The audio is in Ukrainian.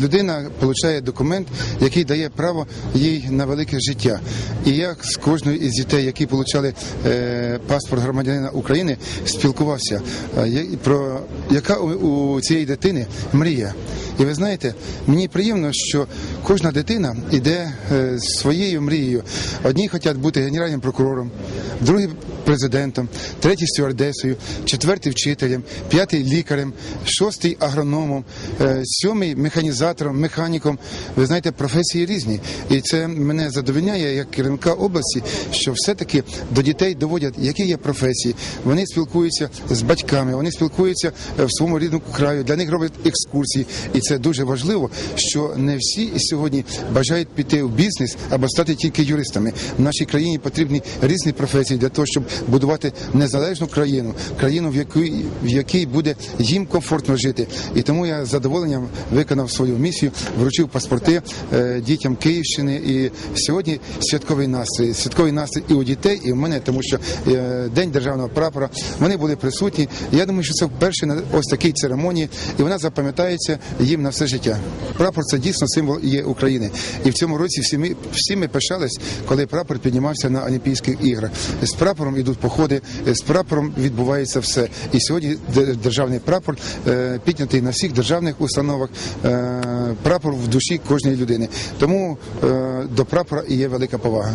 людина отримує документ, який дає право їй на велике життя. І я з кожною із дітей, які отримали е, паспорт громадянина України, спілкувався. Е, про яка у цієї дитини мрія. І ви знаєте, мені приємно, що кожна дитина йде е, своєю мрією. Одні хочуть бути генеральним прокурором, другі президентом, третій стюардесою, четвертий вчителем, п'ятий лікарем, шостий агрономом, е, сьомий механізатором, механіком. Ви знаєте, професії різні. І це мене задовольняє як керівника області, що все-таки до дітей доводять, які є професії. Вони спілкуються з батьками, вони спілкуються е, в своєму рідному краю. Для них роблять екскурсії, і це дуже важливо, що не всі сьогодні бажають піти в бізнес або стати тільки юристами. В нашій країні потрібні різні професії для того, щоб будувати незалежну країну, країну, в якій в якій буде їм комфортно жити. І тому я з задоволенням виконав свою місію, вручив паспорти е, дітям Київщини. І сьогодні святковий настрій, святковий настрій і у дітей, і у мене, тому що е, день державного прапора вони були присутні. Я думаю, що це вперше на ось такій церемонії, і вона запам'ятається їм на все життя. Прапор це дійсно символ є України. І в цьому році всі ми всі ми пишались, коли прапор піднімався на Олімпійських іграх. З прапором ідуть походи, з прапором відбувається все. І сьогодні державний прапор е, піднятий на всіх державних установах. е, Прапор в душі кожної людини. Тому е, до прапора і є велика повага.